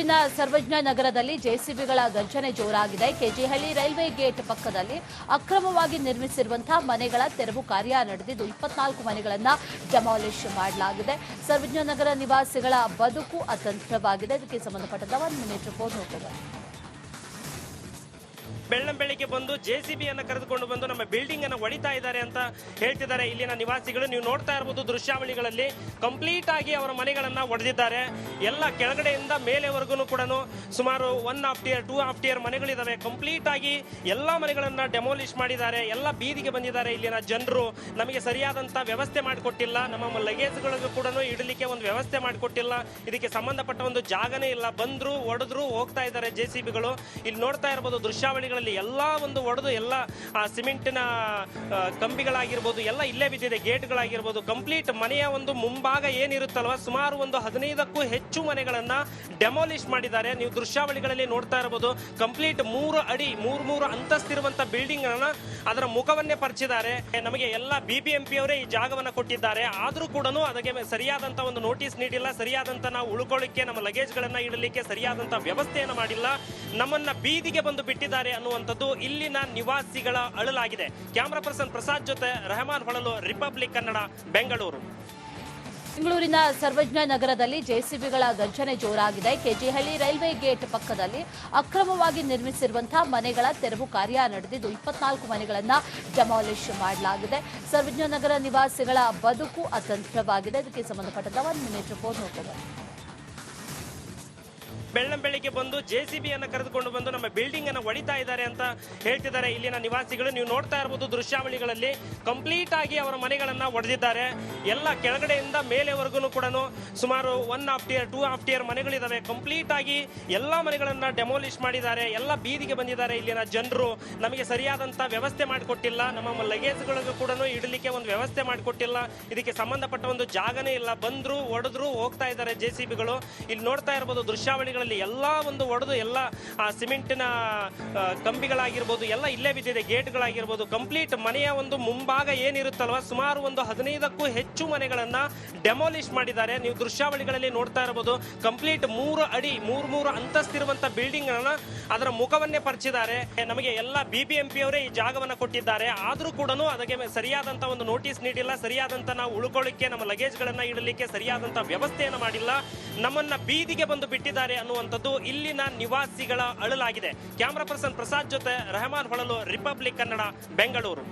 ಬೆಂಗಳೂರಿನ ಸರ್ವಜ್ಞ ನಗರದಲ್ಲಿ ಜೆಸಿಬಿಗಳ ಗರ್ಜನೆ ಜೋರಾಗಿದೆ. ಕೆಜಿಹಳ್ಳಿ ರೈಲ್ವೆ ಗೇಟ್ ಪಕ್ಕದಲ್ಲಿ ಅಕ್ರಮವಾಗಿ ನಿರ್ಮಿಸಿರುವಂತಹ ಮನೆಗಳ ತೆರವು ಕಾರ್ಯ ನಡೆದಿದ್ದು, ಇಪ್ಪತ್ನಾಲ್ಕು ಮನೆಗಳನ್ನ ಡೆಮಾಲಿಷ್ ಮಾಡಲಾಗಿದೆ. ಸರ್ವಜ್ಞ ನಗರ ನಿವಾಸಿಗಳ ಬದುಕು ಅತಂತ್ರವಾಗಿದೆ. ಇದಕ್ಕೆ ಸಂಬಂಧಪಟ್ಟಂತೆ ಒಂದು ಮಿನಿಟ್ ರಿಪೋರ್ಟ್ ಬೆಳ್ಳಂ ಬೆಳಿಗ್ಗೆ ಬಂದು ಜೆಸಿಬಿ ಅನ್ನ ಕರೆದುಕೊಂಡು ಬಂದು ನಮ್ಮ ಬಿಲ್ಡಿಂಗ್ ಅನ್ನ ಹೊಡಿತಾ ಇದ್ದಾರೆ ಅಂತ ಹೇಳ್ತಿದ್ದಾರೆ ಇಲ್ಲಿನ ನಿವಾಸಿಗಳು. ನೀವು ನೋಡ್ತಾ ಇರಬಹುದು ದೃಶ್ಯಾವಳಿಗಳಲ್ಲಿ ಕಂಪ್ಲೀಟ್ ಆಗಿ ಅವರ ಮನೆಗಳನ್ನ ಒಡೆದಿದ್ದಾರೆ. ಎಲ್ಲ ಕೆಳಗಡೆಯಿಂದ ಮೇಲೆವರೆಗೂ ಕೂಡ ಸುಮಾರು one half tier two half tier ಮನೆಗಳಿದಾವೆ. Complete ಆಗಿ ಎಲ್ಲಾ ಮನೆಗಳನ್ನ ಡೆಮೋಲಿಷ್ ಮಾಡಿದ್ದಾರೆ. ಎಲ್ಲ ಬೀದಿಗೆ ಬಂದಿದ್ದಾರೆ ಇಲ್ಲಿನ ಜನರು. ನಮಗೆ ಸರಿಯಾದಂತ ವ್ಯವಸ್ಥೆ ಮಾಡಿಕೊಟ್ಟಿಲ್ಲ. ನಮ್ಮ ಲಗೇಜ್ಗಳಿಗೂ ಕೂಡ ಇಡಲಿಕ್ಕೆ ಒಂದು ವ್ಯವಸ್ಥೆ ಮಾಡಿಕೊಟ್ಟಿಲ್ಲ. ಇದಕ್ಕೆ ಸಂಬಂಧಪಟ್ಟ ಒಂದು ಜಾಗನೇ ಇಲ್ಲ. ಬಂದ್ರು, ಒಡೆದ್ರು ಹೋಗ್ತಾ ಇದ್ದಾರೆ ಜೆ ಸಿ ಬಿಗಳು ಇಲ್ಲಿ ನೋಡ್ತಾ ಇರಬಹುದು ದೃಶ್ಯಾವಳಿಗಳಲ್ಲಿ ಎಲ್ಲ ಒಂದು ಒಡೆದು ಎಲ್ಲ, ಆ, ಸಿಮೆಂಟಿನ ಕಂಬಿಗಳಾಗಿರ್ಬೋದು, ಎಲ್ಲ ಇಲ್ಲೇ ಬಿದ್ದಿದೆ, ಗೇಟ್ಗಳಾಗಿರ್ಬೋದು, ಕಂಪ್ಲೀಟ್ ಮನೆಯ ಒಂದು ಮುಂಭಾಗ ಏನಿರುತ್ತಲ್ವ, ಸುಮಾರು ಒಂದು ಹದಿನೈದಕ್ಕೂ ಹೆಚ್ಚು ಮನೆಗಳನ್ನು ಡೆಮಾಲಿಷ್ ಮಾಡಿದ್ದಾರೆ. ನೀವು ದೃಶ್ಯಾವಳಿಗಳಲ್ಲಿ ನೋಡ್ತಾ ಇರಬಹುದು ಕಂಪ್ಲೀಟ್ ಮೂರು ಅಡಿ, ಮೂರು ಮೂರು ಅಂತಸ್ತಿರುವಂಥ ಬಿಲ್ಡಿಂಗ್ ಅನ್ನ ಅದರ ಮುಖವನ್ನೇ ಪರಿಚಿದ್ದಾರೆ. ನಮಗೆ ಎಲ್ಲ ಬಿ ಬಿಬಿಎಂಪಿ ಅವರೇ ಈ ಜಾಗವನ್ನು ಕೊಟ್ಟಿದ್ದಾರೆ. ಆದರೂ ಕೂಡ ಅದಕ್ಕೆ ಸರಿಯಾದಂಥ ಒಂದು ನೋಟಿಸ್ ನೀಡಿಲ್ಲ ಸರಿಯಾದಂಥ ನಾವು ಉಳ್ಕೊಳ್ಳಿಕ್ಕೆ, ನಮ್ಮ ಲಗೇಜ್ಗಳನ್ನು ಇಡಲಿಕ್ಕೆ ಸರಿಯಾದಂಥ ವ್ಯವಸ್ಥೆಯನ್ನು ಮಾಡಿಲ್ಲ. ನಮ್ಮನ್ನ ಬೀದಿಗೆ ಬಂದು ಬಿಟ್ಟಿದ್ದಾರೆ ಅನ್ನುವಂಥದ್ದು ಇಲ್ಲಿನ ನಿವಾಸಿಗಳ ಅಳಲಾಗಿದೆ. ಕ್ಯಾಮರಾ ಪರ್ಸನ್ ಪ್ರಸಾದ್ ಜೊತೆ ರೆಹಮಾನ್ ಹೊಳಲು ರಿಪಬ್ಲಿಕ್ ಕನ್ನಡ, ಬೆಂಗಳೂರು. ಬೆಂಗಳೂರಿನ ಸರ್ವಜ್ಞ ನಗರದಲ್ಲಿ ಜೆಸಿಬಿಗಳ ಗರ್ಜನೆ ಜೋರಾಗಿದೆ. ಕೆಜಿಹಳ್ಳಿ ರೈಲ್ವೆ ಗೇಟ್ ಪಕ್ಕದಲ್ಲಿ ಅಕ್ರಮವಾಗಿ ನಿರ್ಮಿಸಿರುವಂತಹ ಮನೆಗಳ ತೆರವು ಕಾರ್ಯ ನಡೆದಿದ್ದು, ಇಪ್ಪತ್ನಾಲ್ಕು ಮನೆಗಳನ್ನು ಡೆಮಾಲಿಷ್ ಮಾಡಲಾಗಿದೆ. ಸರ್ವಜ್ಞ ನಗರ ನಿವಾಸಿಗಳ ಬದುಕು ಅತಂತ್ರವಾಗಿದೆ. ಇದಕ್ಕೆ ಸಂಬಂಧಪಟ್ಟಂತಹ ಒಂದು ಮಿನಿಟ್ ರಿಪೋರ್ಟ್ ಬೆಳ್ಳಂ ಬೆಳಿಗ್ಗೆ ಬಂದು ಜೆಸಿಬಿ ಅನ್ನ ಕರೆದುಕೊಂಡು ಬಂದು ನಮ್ಮ ಬಿಲ್ಡಿಂಗ್ ಅನ್ನು ಹೊಡಿತಾ ಇದ್ದಾರೆ ಅಂತ ಹೇಳ್ತಿದ್ದಾರೆ ಇಲ್ಲಿನ ನಿವಾಸಿಗಳು. ನೀವು ನೋಡ್ತಾ ಇರಬಹುದು ದೃಶ್ಯಾವಳಿಗಳಲ್ಲಿ ಕಂಪ್ಲೀಟ್ ಆಗಿ ಅವರ ಮನೆಗಳನ್ನ ಒಡೆದಿದ್ದಾರೆ. ಎಲ್ಲ ಕೆಳಗಡೆಯಿಂದ ಮೇಲೆವರೆಗೂ ಕೂಡ ಸುಮಾರು one half tier two half tier ಮನೆಗಳಿದ್ದಾವೆ complete ಆಗಿ ಎಲ್ಲಾ ಮನೆಗಳನ್ನ ಡೆಮಾಲಿಷ್ ಮಾಡಿದ್ದಾರೆ. ಎಲ್ಲ ಬೀದಿಗೆ ಬಂದಿದ್ದಾರೆ ಇಲ್ಲಿನ ಜನರು. ನಮಗೆ ಸರಿಯಾದಂತ ವ್ಯವಸ್ಥೆ ಮಾಡಿಕೊಟ್ಟಿಲ್ಲ. ನಮ್ಮ ಲಗೇಜ್ಗಳಿಗೂ ಕೂಡ ಇಡಲಿಕ್ಕೆ ಒಂದು ವ್ಯವಸ್ಥೆ ಮಾಡಿಕೊಟ್ಟಿಲ್ಲ. ಇದಕ್ಕೆ ಸಂಬಂಧಪಟ್ಟ ಒಂದು ಜಾಗನೇ ಇಲ್ಲ. ಬಂದ್ರು, ಒಡೆದ್ರು ಹೋಗ್ತಾ ಇದ್ದಾರೆ ಜೆ ಸಿ ಬಿಗಳು. ಇಲ್ಲಿ ನೋಡ್ತಾ ಇರಬಹುದು ದೃಶ್ಯಾವಳಿಗಳಲ್ಲಿ ಎಲ್ಲ ಒಂದು ಒಡೆದು ಎಲ್ಲ, ಆ ಸಿಮೆಂಟಿನ ಕಂಬಿಗಳಾಗಿರ್ಬೋದು, ಎಲ್ಲ ಇಲ್ಲೇ ಬಿದ್ದಿದೆ, ಗೇಟ್ಗಳಾಗಿರ್ಬೋದು, ಕಂಪ್ಲೀಟ್ ಮನೆಯ ಒಂದು ಮುಂಭಾಗ ಏನಿರುತ್ತಲ್ವ, ಸುಮಾರು ಒಂದು ಹದಿನೈದಕ್ಕೂ ಹೆಚ್ಚು ಮನೆಗಳನ್ನ ಡೆಮಾಲಿಷ್ ಮಾಡಿದ್ದಾರೆ. ನೀವು ದೃಶ್ಯಾವಳಿಗಳಲ್ಲಿ ನೋಡ್ತಾ ಇರಬಹುದು ಕಂಪ್ಲೀಟ್ ಮೂರು ಅಡಿ, ಮೂರು ಮೂರು ಅಂತಸ್ತಿರುವಂತ ಬಿಲ್ಡಿಂಗ್ ಅನ್ನ ಅದರ ಮುಖವನ್ನೇ ಪರಿಚಿದ್ದಾರೆ. ನಮಗೆ ಎಲ್ಲ ಬಿಬಿಎಂಪಿ ಅವರೇ ಈ ಜಾಗವನ್ನ ಕೊಟ್ಟಿದ್ದಾರೆ. ಆದ್ರೂ ಕೂಡ ಅದಕ್ಕೆ ಸರಿಯಾದಂತ ಒಂದು ನೋಟಿಸ್ ನೀಡಿಲ್ಲ ಸರಿಯಾದಂತ ನಾವು ಉಳ್ಕೊಳ್ಳಿಕ್ಕೆ, ನಮ್ಮ ಲಗೇಜ್ ಗಳನ್ನ ಇಡಲಿಕ್ಕೆ ಸರಿಯಾದಂತ ವ್ಯವಸ್ಥೆಯನ್ನು ಮಾಡಿಲ್ಲ. ನಮ್ಮನ್ನ ಬೀದಿಗೆ ಬಂದು ಬಿಟ್ಟಿದ್ದಾರೆ ಅನ್ನುವಂಥದ್ದು ಇಲ್ಲಿನ ನಿವಾಸಿಗಳ ಅಳಲಾಗಿದೆ. ಕ್ಯಾಮರಾ ಪರ್ಸನ್ ಪ್ರಸಾದ್ ಜೊತೆ ರೆಹಮಾನ್ ಹೊಳಲು ರಿಪಬ್ಲಿಕ್ ಕನ್ನಡ, ಬೆಂಗಳೂರು.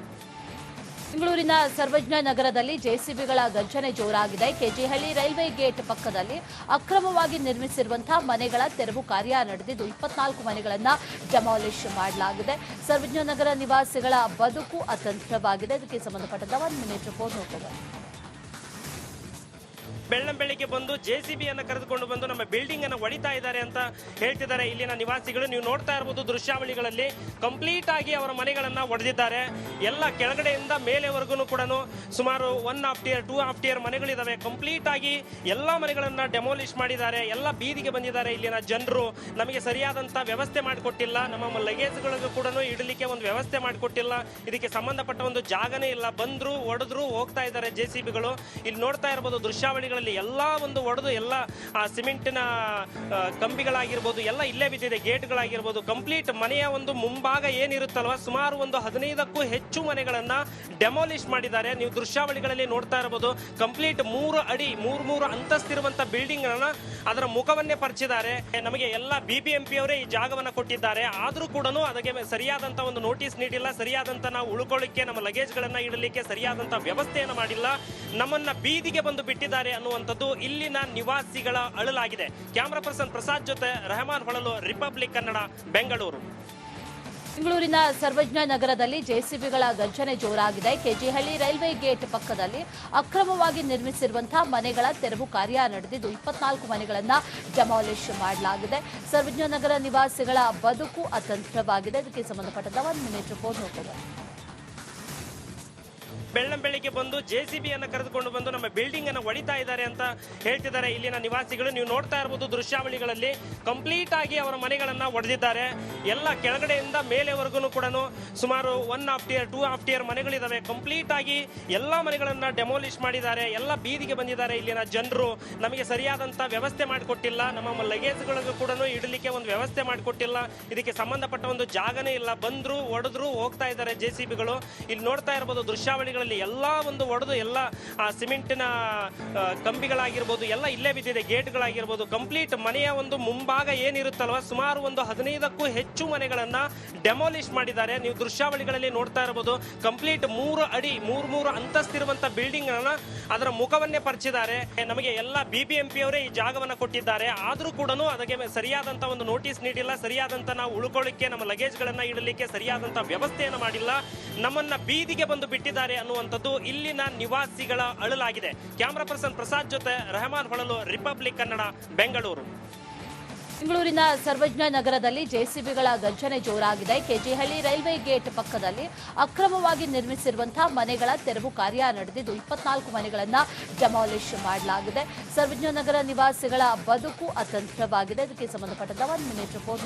ಬೆಂಗಳೂರಿನ ಸರ್ವಜ್ಞ ನಗರದಲ್ಲಿ ಜೆಸಿಬಿಗಳ ಗರ್ಜನೆ ಜೋರಾಗಿದೆ. ಕೆಜಿಹಳ್ಳಿ ರೈಲ್ವೆ ಗೇಟ್ ಪಕ್ಕದಲ್ಲಿ ಅಕ್ರಮವಾಗಿ ನಿರ್ಮಿಸಿರುವಂತಹ ಮನೆಗಳ ತೆರವು ಕಾರ್ಯ ನಡೆದಿದ್ದು, ಇಪ್ಪತ್ನಾಲ್ಕು ಮನೆಗಳನ್ನು ಡೆಮಾಲಿಷ್ ಮಾಡಲಾಗಿದೆ. ಸರ್ವಜ್ಞ ನಗರ ನಿವಾಸಿಗಳ ಬದುಕು ಅತಂತ್ರವಾಗಿದೆ. ಇದಕ್ಕೆ ಸಂಬಂಧಪಟ್ಟಂತೆ ಒಂದು ಮಿನಿಟ್ ರಿಪೋರ್ಟ್ ಬೆಳ್ಳಂ ಬೆಳಿಗ್ಗೆ ಬಂದು ಜೆಸಿಬಿ ಅನ್ನ ಕರೆದುಕೊಂಡು ಬಂದು ನಮ್ಮ ಬಿಲ್ಡಿಂಗ್ ಅನ್ನ ಹೊಡಿತಾ ಇದ್ದಾರೆ ಅಂತ ಹೇಳ್ತಿದ್ದಾರೆ ಇಲ್ಲಿನ ನಿವಾಸಿಗಳು. ನೀವು ನೋಡ್ತಾ ಇರಬಹುದು ದೃಶ್ಯಾವಳಿಗಳಲ್ಲಿ ಕಂಪ್ಲೀಟ್ ಆಗಿ ಅವರ ಮನೆಗಳನ್ನ ಒಡೆದಿದ್ದಾರೆ. ಎಲ್ಲ ಕೆಳಗಡೆಯಿಂದ ಮೇಲೆವರೆಗೂ ಕೂಡ ಸುಮಾರು one half tier, two half tier ಮನೆಗಳಿದಾವೆ. Complete ಆಗಿ ಎಲ್ಲಾ ಮನೆಗಳನ್ನ ಡೆಮಾಲಿಷ್ ಮಾಡಿದ್ದಾರೆ. ಎಲ್ಲ ಬೀದಿಗೆ ಬಂದಿದ್ದಾರೆ ಇಲ್ಲಿನ ಜನರು. ನಮಗೆ ಸರಿಯಾದಂತ ವ್ಯವಸ್ಥೆ ಮಾಡಿಕೊಟ್ಟಿಲ್ಲ. ನಮ್ಮ ಲಗೇಜ್ಗಳಿಗೂ ಕೂಡ ಇಡಲಿಕ್ಕೆ ಒಂದು ವ್ಯವಸ್ಥೆ ಮಾಡಿಕೊಟ್ಟಿಲ್ಲ. ಇದಕ್ಕೆ ಸಂಬಂಧಪಟ್ಟ ಒಂದು ಜಾಗನೇ ಇಲ್ಲ. ಬಂದ್ರು, ಒಡೆದ್ರು ಹೋಗ್ತಾ ಇದ್ದಾರೆ ಜೆ ಸಿ ಬಿಗಳು. ಇಲ್ಲಿ ನೋಡ್ತಾ ಇರಬಹುದು ದೃಶ್ಯಾವಳಿಗಳಲ್ಲಿ ಎಲ್ಲಾ ಒಂದು ಒಡೆದು ಎಲ್ಲ, ಆ ಸಿಮೆಂಟಿನ ಕಂಬಿಗಳಾಗಿರ್ಬೋದು, ಎಲ್ಲ ಇಲ್ಲೇ ಬಿದ್ದಿದೆ, ಗೇಟ್ಗಳಾಗಿರ್ಬೋದು, ಕಂಪ್ಲೀಟ್ ಮನೆಯ ಒಂದು ಮುಂಭಾಗ ಏನಿರುತ್ತಲ್ವ, ಸುಮಾರು ಒಂದು ಹದಿನೈದಕ್ಕೂ ಹೆಚ್ಚು ಮನೆಗಳನ್ನ ಡೆಮಾಲಿಷ್ ಮಾಡಿದ್ದಾರೆ. ನೀವು ದೃಶ್ಯಾವಳಿಗಳಲ್ಲಿ ನೋಡ್ತಾ ಇರಬಹುದು ಕಂಪ್ಲೀಟ್ ಮೂರು ಅಡಿ ಮೂರು ಮೂರು ಬಿಲ್ಡಿಂಗ್ ಅನ್ನ ಅದರ ಮುಖವನ್ನೇ ಪರಿಚಿದ್ದಾರೆ. ನಮಗೆ ಎಲ್ಲ ಬಿಬಿಎಂಪಿ ಅವರೇ ಈ ಜಾಗವನ್ನು ಕೊಟ್ಟಿದ್ದಾರೆ. ಆದರೂ ಕೂಡ ಅದಕ್ಕೆ ಸರಿಯಾದಂತಹ ಒಂದು ನೋಟಿಸ್ ನೀಡಿಲ್ಲ. ಸರಿಯಾದಂತ ನಾವು ಉಳ್ಕೊಳ್ಳಿಕ್ಕೆ, ನಮ್ಮ ಲಗೇಜ್ ಗಳನ್ನ ಇಡಲಿಕ್ಕೆ ಸರಿಯಾದಂತಹ ವ್ಯವಸ್ಥೆಯನ್ನು ಮಾಡಿಲ್ಲ. ನಮ್ಮನ್ನ ಬೀದಿಗೆ ಬಂದು ಬಿಟ್ಟಿದ್ದಾರೆ ಅನ್ನುವಂಥದ್ದು ಇಲ್ಲಿನ ನಿವಾಸಿಗಳ ಅಳಲಾಗಿದೆ. ಕ್ಯಾಮರಾ ಪರ್ಸನ್ ಪ್ರಸಾದ್ ಜೊತೆ ರೆಹಮಾನ್ ಹೊಳಲು ರಿಪಬ್ಲಿಕ್ ಕನ್ನಡ ಬೆಂಗಳೂರು ಬೆಂಗಳೂರಿನ ಸರ್ವಜ್ಞ ನಗರದಲ್ಲಿ ಜೆಸಿಬಿಗಳ ಗರ್ಜನೆ ಜೋರಾಗಿದೆ. ಕೆಜಿಹಳ್ಳಿ ರೈಲ್ವೆ ಗೇಟ್ ಪಕ್ಕದಲ್ಲಿ ಅಕ್ರಮವಾಗಿ ನಿರ್ಮಿಸಿರುವಂತಹ ಮನೆಗಳ ತೆರವು ಕಾರ್ಯ ನಡೆದಿದ್ದು, ಇಪ್ಪತ್ನಾಲ್ಕು ಮನೆಗಳನ್ನು ಡೆಮಾಲಿಷ್ ಮಾಡಲಾಗಿದೆ. ಸರ್ವಜ್ಞ ನಗರ ನಿವಾಸಿಗಳ ಬದುಕು ಅತಂತ್ರವಾಗಿದೆ. ಇದಕ್ಕೆ ಸಂಬಂಧಪಟ್ಟಂತ ಒಂದು ಮಿನಿಟ್ ರಿಪೋರ್ಟ್ ನೋಡ್ತೇವೆ ಬೆಳ್ಳಂ ಬೆಳಿಗ್ಗೆ ಬಂದು ಜೆ ಸಿ ಬಿ ಅನ್ನ ಕರೆದುಕೊಂಡು ಬಂದು ನಮ್ಮ ಬಿಲ್ಡಿಂಗ್ ಅನ್ನು ಹೊಡಿತಾ ಇದ್ದಾರೆ ಅಂತ ಹೇಳ್ತಿದ್ದಾರೆ ಇಲ್ಲಿನ ನಿವಾಸಿಗಳು. ನೀವು ನೋಡ್ತಾ ಇರಬಹುದು ದೃಶ್ಯಾವಳಿಗಳಲ್ಲಿ ಕಂಪ್ಲೀಟ್ ಆಗಿ ಅವರ ಮನೆಗಳನ್ನ ಒಡೆದಿದ್ದಾರೆ. ಎಲ್ಲ ಕೆಳಗಡೆಯಿಂದ ಮೇಲೆವರೆಗೂ ಕೂಡ ಸುಮಾರು one half tier two half tier ಮನೆಗಳಿದಾವೆ. Complete ಆಗಿ ಎಲ್ಲ ಮನೆಗಳನ್ನ ಡೆಮೋಲಿಷ್ ಮಾಡಿದ್ದಾರೆ. ಎಲ್ಲ ಬೀದಿಗೆ ಬಂದಿದ್ದಾರೆ ಇಲ್ಲಿನ ಜನರು. ನಮಗೆ ಸರಿಯಾದಂತ ವ್ಯವಸ್ಥೆ ಮಾಡಿಕೊಟ್ಟಿಲ್ಲ. ನಮ್ಮ ಲಗೇಜ್ಗಳಿಗೂ ಕೂಡ ಇಡಲಿಕ್ಕೆ ಒಂದು ವ್ಯವಸ್ಥೆ ಮಾಡಿಕೊಟ್ಟಿಲ್ಲ. ಇದಕ್ಕೆ ಸಂಬಂಧಪಟ್ಟ ಒಂದು ಜಾಗನೇ ಇಲ್ಲ. ಬಂದ್ರು, ಒಡೆದ್ರು ಹೋಗ್ತಾ ಇದ್ದಾರೆ ಜೆ ಸಿ ಬಿಗಳು. ಇಲ್ಲಿ ನೋಡ್ತಾ ಇರಬಹುದು ದೃಶ್ಯಾವಳಿಗಳಲ್ಲಿ ಎಲ್ಲಾ ಒಂದು ಒಡೆದು ಎಲ್ಲ, ಆ, ಸಿಮೆಂಟಿನ ಕಂಬಿಗಳಾಗಿರ್ಬೋದು, ಎಲ್ಲ ಇಲ್ಲೇ ಬಿದ್ದಿದೆ, ಗೇಟ್ಗಳಾಗಿರ್ಬೋದು, ಕಂಪ್ಲೀಟ್ ಮನೆಯ ಒಂದು ಮುಂಭಾಗ ಏನಿರುತ್ತಲ್ವ, ಸುಮಾರು ಒಂದು ಹದಿನೈದಕ್ಕೂ ಹೆಚ್ಚು ಮನೆಗಳನ್ನ ಡೆಮಾಲಿಷ್ ಮಾಡಿದ್ದಾರೆ. ನೀವು ದೃಶ್ಯಾವಳಿಗಳಲ್ಲಿ ನೋಡ್ತಾ ಇರಬಹುದು ಕಂಪ್ಲೀಟ್ ಮೂರು ಅಡಿ, ಮೂರು ಮೂರು ಅಂತಸ್ತಿರುವಂತ ಬಿಲ್ಡಿಂಗ್ ಅದರ ಮುಖವನ್ನೇ ಪರಿಚಿದ್ದಾರೆ. ನಮಗೆ ಎಲ್ಲ ಬಿಬಿಎಂಪಿ ಅವರೇ ಈ ಜಾಗವನ್ನ ಕೊಟ್ಟಿದ್ದಾರೆ. ಆದ್ರೂ ಕೂಡ ಅದಕ್ಕೆ ಸರಿಯಾದಂತ ಒಂದು ನೋಟಿಸ್ ನೀಡಿಲ್ಲ, ಸರಿಯಾದಂತ ನಾವು ಉಳ್ಕೊಳ್ಳಿಕ್ಕೆ, ನಮ್ಮ ಲಗೇಜ್ ಗಳನ್ನ ಇಡಲಿಕ್ಕೆ ಸರಿಯಾದಂತ ವ್ಯವಸ್ಥೆಯನ್ನು ಮಾಡಿಲ್ಲ. ನಮ್ಮನ್ನ ಬೀದಿಗೆ ಬಂದು ಬಿಟ್ಟಿದ್ದಾರೆ ಅನ್ನುವಂಥದ್ದು ಇಲ್ಲಿನ ನಿವಾಸಿಗಳ ಅಳಲಾಗಿದೆ. ಕ್ಯಾಮರಾ ಪರ್ಸನ್ ಪ್ರಸಾದ್ ಜೊತೆ ರೆಹಮಾನ್ ಹೊಳಲು ರಿಪಬ್ಲಿಕ್ ಕನ್ನಡ, ಬೆಂಗಳೂರು. ಬೆಂಗಳೂರಿನ ಸರ್ವಜ್ಞ ನಗರದಲ್ಲಿ ಜೆಸಿಬಿಗಳ ಗರ್ಜನೆ ಜೋರಾಗಿದೆ. ಕೆಜಿಹಳ್ಳಿ ರೈಲ್ವೆ ಗೇಟ್ ಪಕ್ಕದಲ್ಲಿ ಅಕ್ರಮವಾಗಿ ನಿರ್ಮಿಸಿರುವಂತಹ ಮನೆಗಳ ತೆರವು ಕಾರ್ಯ ನಡೆದಿದ್ದು, ಇಪ್ಪತ್ನಾಲ್ಕು ಮನೆಗಳನ್ನ ಡೆಮಾಲಿಷ್ ಮಾಡಲಾಗಿದೆ. ಸರ್ವಜ್ಞ ನಗರ ನಿವಾಸಿಗಳ ಬದುಕು ಅತಂತ್ರವಾಗಿದೆ. ಇದಕ್ಕೆ ಸಂಬಂಧಪಟ್ಟಂತೆ ಒಂದು ಮಿನಿಟ್ ರಿಪೋರ್ಟ್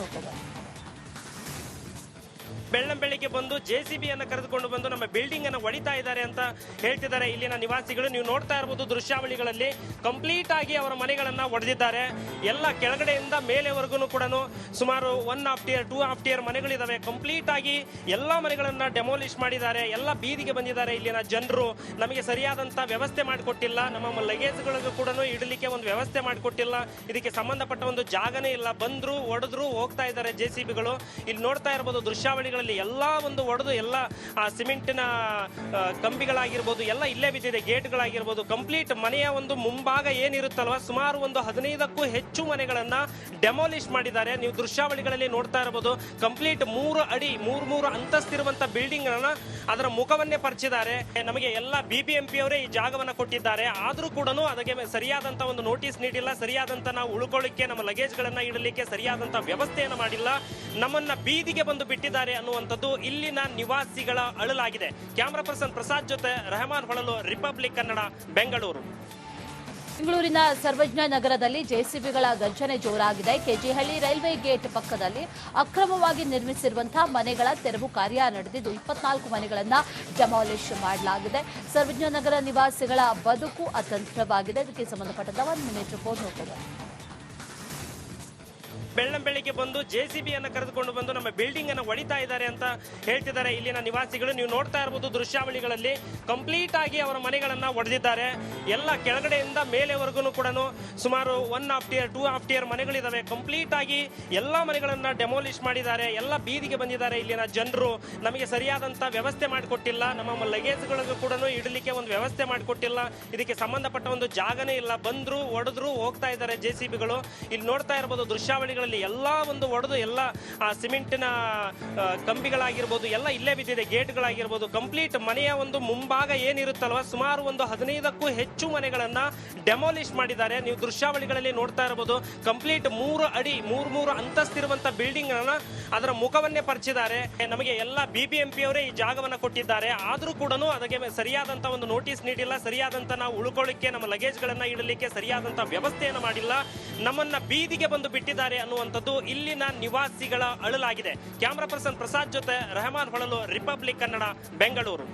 ಬೆಳ್ಳಂ ಬೆಳಿಗ್ಗೆ ಬಂದು ಜೆ ಸಿ ಕರೆದುಕೊಂಡು ಬಂದು ನಮ್ಮ ಬಿಲ್ಡಿಂಗ್ ಅನ್ನ ಹೊಡಿತಾ ಇದ್ದಾರೆ ಅಂತ ಹೇಳ್ತಿದ್ದಾರೆ ಇಲ್ಲಿನ ನಿವಾಸಿಗಳು. ನೀವು ನೋಡ್ತಾ ಇರಬಹುದು ದೃಶ್ಯಾವಳಿಗಳಲ್ಲಿ ಕಂಪ್ಲೀಟ್ ಆಗಿ ಅವರ ಮನೆಗಳನ್ನ ಒಡೆದಿದ್ದಾರೆ. ಎಲ್ಲ ಕೆಳಗಡೆಯಿಂದ ಮೇಲೆವರೆಗೂ ಕೂಡ ಸುಮಾರು one half tier two half tier ಮನೆಗಳಿದಾವೆ. Complete ಆಗಿ ಎಲ್ಲಾ ಮನೆಗಳನ್ನ ಡೆಮೋಲಿಷ್ ಮಾಡಿದ್ದಾರೆ. ಎಲ್ಲ ಬೀದಿಗೆ ಬಂದಿದ್ದಾರೆ ಇಲ್ಲಿನ ಜನರು. ನಮಗೆ ಸರಿಯಾದಂತ ವ್ಯವಸ್ಥೆ ಮಾಡಿಕೊಟ್ಟಿಲ್ಲ. ನಮ್ಮ ಲಗೇಜ್ಗಳಿಗೂ ಕೂಡ ಇಡಲಿಕ್ಕೆ ಒಂದು ವ್ಯವಸ್ಥೆ ಮಾಡಿಕೊಟ್ಟಿಲ್ಲ. ಇದಕ್ಕೆ ಸಂಬಂಧಪಟ್ಟ ಒಂದು ಜಾಗನೇ ಇಲ್ಲ. ಬಂದ್ರು, ಒಡೆದ್ರು ಹೋಗ್ತಾ ಇದ್ದಾರೆ ಜೆ ಸಿ ಬಿಗಳು ಇಲ್ಲಿ ನೋಡ್ತಾ ಇರಬಹುದು ದೃಶ್ಯಾವಳಿಗಳಲ್ಲಿ ಎಲ್ಲ ಒಂದು ಒಡೆದು ಎಲ್ಲ, ಆ ಸಿಮೆಂಟಿನ ಕಂಬಿಗಳಾಗಿರ್ಬೋದು, ಎಲ್ಲ ಇಲ್ಲೇ ಬಿದ್ದಿದೆ, ಗೇಟ್ಗಳಾಗಿರ್ಬೋದು, ಕಂಪ್ಲೀಟ್ ಮನೆಯ ಒಂದು ಮುಂಭಾಗ ಏನಿರುತ್ತಲ್ವ, ಸುಮಾರು ಒಂದು ಹದಿನೈದಕ್ಕೂ ಹೆಚ್ಚು ಮನೆಗಳನ್ನು ಡೆಮಾಲಿಷ್ ಮಾಡಿದ್ದಾರೆ. ನೀವು ದೃಶ್ಯಾವಳಿಗಳಲ್ಲಿ ನೋಡ್ತಾ ಇರಬಹುದು ಕಂಪ್ಲೀಟ್ ಮೂರು ಅಡಿ, ಮೂರು ಮೂರು ಅಂತಸ್ತಿರುವಂತ ಬಿಲ್ಡಿಂಗ್ ಅನ್ನ ಅದರ ಮುಖವನ್ನೇ ಪರಿಚಿದ್ದಾರೆ. ನಮಗೆ ಎಲ್ಲ ಬಿಬಿಎಂಪಿ ಅವರೇ ಈ ಜಾಗವನ್ನ ಕೊಟ್ಟಿದ್ದಾರೆ. ಆದರೂ ಕೂಡ ಅದಕ್ಕೆ ಸರಿಯಾದಂತ ಒಂದು ನೋಟಿಸ್ ನೀಡಿಲ್ಲ, ಸರಿಯಾದಂತ ನಾವು ಉಳ್ಕೊಳ್ಳಿಕ್ಕೆ, ನಮ್ಮ ಲಗೇಜ್ಗಳನ್ನು ಇಡಲಿಕ್ಕೆ ಸರಿಯಾದಂತ ವ್ಯವಸ್ಥೆಯನ್ನು ಮಾಡಿಲ್ಲ. ನಮ್ಮನ್ನ ಬೀದಿಗೆ ಬಂದು ಬಿಟ್ಟಿದ್ದಾರೆ ಅನ್ನುವಂಥದ್ದು ಇಲ್ಲಿನ ನಿವಾಸಿಗಳ ಅಳಲಾಗಿದೆ. ಕ್ಯಾಮರಾ ಪರ್ಸನ್ ಪ್ರಸಾದ್ ಜೊತೆ ರೆಹಮಾನ್ ಹೊಳಲು ರಿಪಬ್ಲಿಕ್ ಕನ್ನಡ, ಬೆಂಗಳೂರು. ಬೆಂಗಳೂರಿನ ಸರ್ವಜ್ಞ ನಗರದಲ್ಲಿ ಜೆಸಿಬಿಗಳ ಗರ್ಜನೆ ಜೋರಾಗಿದೆ. ಕೆಜಿಹಳ್ಳಿ ರೈಲ್ವೆ ಗೇಟ್ ಪಕ್ಕದಲ್ಲಿ ಅಕ್ರಮವಾಗಿ ನಿರ್ಮಿಸಿರುವಂತಹ ಮನೆಗಳ ತೆರವು ಕಾರ್ಯ ನಡೆದಿದ್ದು, ಇಪ್ಪತ್ನಾಲ್ಕು ಮನೆಗಳನ್ನು ಡೆಮಾಲಿಷ್ ಮಾಡಲಾಗಿದೆ. ಸರ್ವಜ್ಞ ನಗರ ನಿವಾಸಿಗಳ ಬದುಕು ಅತಂತ್ರವಾಗಿದೆ. ಇದಕ್ಕೆ ಸಂಬಂಧಪಟ್ಟಂತ ಒಂದು ಮಿನಿಟ್ ರಿಪೋರ್ಟ್ ಬೆಳ್ಳಂ ಬೆಳಿಗ್ಗೆ ಬಂದು ಜೆ ಸಿ ಕರೆದುಕೊಂಡು ಬಂದು ನಮ್ಮ ಬಿಲ್ಡಿಂಗ್ ಅನ್ನ ಹೊಡಿತಾ ಇದ್ದಾರೆ ಅಂತ ಹೇಳ್ತಿದ್ದಾರೆ ಇಲ್ಲಿನ ನಿವಾಸಿಗಳು. ನೀವು ನೋಡ್ತಾ ಇರಬಹುದು ದೃಶ್ಯಾವಳಿಗಳಲ್ಲಿ ಕಂಪ್ಲೀಟ್ ಆಗಿ ಅವರ ಮನೆಗಳನ್ನ ಒಡೆದಿದ್ದಾರೆ. ಎಲ್ಲ ಕೆಳಗಡೆಯಿಂದ ಮೇಲೆವರೆಗೂ ಕೂಡ ಸುಮಾರು one half tier two half tier ಮನೆಗಳಿದಾವೆ. Complete ಆಗಿ ಎಲ್ಲಾ ಮನೆಗಳನ್ನ ಡೆಮೋಲಿಷ್ ಮಾಡಿದ್ದಾರೆ. ಎಲ್ಲ ಬೀದಿಗೆ ಬಂದಿದ್ದಾರೆ ಇಲ್ಲಿನ ಜನರು. ನಮಗೆ ಸರಿಯಾದಂತ ವ್ಯವಸ್ಥೆ ಮಾಡಿಕೊಟ್ಟಿಲ್ಲ. ನಮ್ಮ ಲಗೇಜ್ಗಳಿಗೂ ಕೂಡ ಇಡಲಿಕ್ಕೆ ಒಂದು ವ್ಯವಸ್ಥೆ ಮಾಡಿಕೊಟ್ಟಿಲ್ಲ. ಇದಕ್ಕೆ ಸಂಬಂಧಪಟ್ಟ ಒಂದು ಜಾಗನೇ ಇಲ್ಲ. ಬಂದ್ರು, ಒಡೆದ್ರು ಹೋಗ್ತಾ ಇದ್ದಾರೆ ಜೆ ಸಿ ಬಿಗಳು. ಇಲ್ಲಿ ನೋಡ್ತಾ ಇರಬಹುದು ದೃಶ್ಯಾವಳಿಗಳಲ್ಲಿ ಎಲ್ಲಾ ಒಂದು ಒಡೆದು ಎಲ್ಲ, ಆ ಸಿಮೆಂಟಿನ ಕಂಬಿಗಳಾಗಿರ್ಬೋದು, ಎಲ್ಲ ಇಲ್ಲೇ ಬಿದ್ದಿದೆ, ಗೇಟ್ಗಳಾಗಿರ್ಬೋದು, ಕಂಪ್ಲೀಟ್ ಮನೆಯ ಒಂದು ಮುಂಭಾಗ ಏನಿರುತ್ತಲ್ವ, ಸುಮಾರು ಒಂದು ಹದಿನೈದಕ್ಕೂ ಹೆಚ್ಚು ಮನೆಗಳನ್ನ ಡೆಮಾಲಿಷ್ ಮಾಡಿದ್ದಾರೆ. ನೀವು ದೃಶ್ಯಾವಳಿಗಳಲ್ಲಿ ನೋಡ್ತಾ ಇರಬಹುದು ಕಂಪ್ಲೀಟ್ ಮೂರು ಅಡಿ, ಮೂರು ಮೂರು ಅಂತಸ್ತಿರುವಂತ ಬಿಲ್ಡಿಂಗ್ ಅನ್ನ ಅದರ ಮುಖವನ್ನೇ ಪರಿಚಿದ್ದಾರೆ. ನಮಗೆ ಎಲ್ಲ ಬಿಬಿಎಂಪಿ ಅವರೇ ಈ ಜಾಗವನ್ನ ಕೊಟ್ಟಿದ್ದಾರೆ. ಆದರೂ ಕೂಡ ಅದಕ್ಕೆ ಸರಿಯಾದಂತ ಒಂದು ನೋಟಿಸ್ ನೀಡಿಲ್ಲ ಸರಿಯಾದಂತ ನಾವು ಉಳ್ಕೊಳ್ಳಿಕ್ಕೆ, ನಮ್ಮ ಲಗೇಜ್ಗಳನ್ನ ಇಡಲಿಕ್ಕೆ ಸರಿಯಾದಂತ ವ್ಯವಸ್ಥೆಯನ್ನು ಮಾಡಿಲ್ಲ. ನಮ್ಮನ್ನ ಬೀದಿಗೆ ಬಂದು ಬಿಟ್ಟಿದ್ದಾರೆ ಅನ್ನುವಂಥದ್ದು ಇಲ್ಲಿನ ನಿವಾಸಿಗಳ ಅಳಲಾಗಿದೆ. ಕ್ಯಾಮರಾ ಪರ್ಸನ್ ಪ್ರಸಾದ್ ಜೊತೆ ರೆಹಮಾನ್ ಹೊಳಲು ರಿಪಬ್ಲಿಕ್ ಕನ್ನಡ ಬೆಂಗಳೂರು.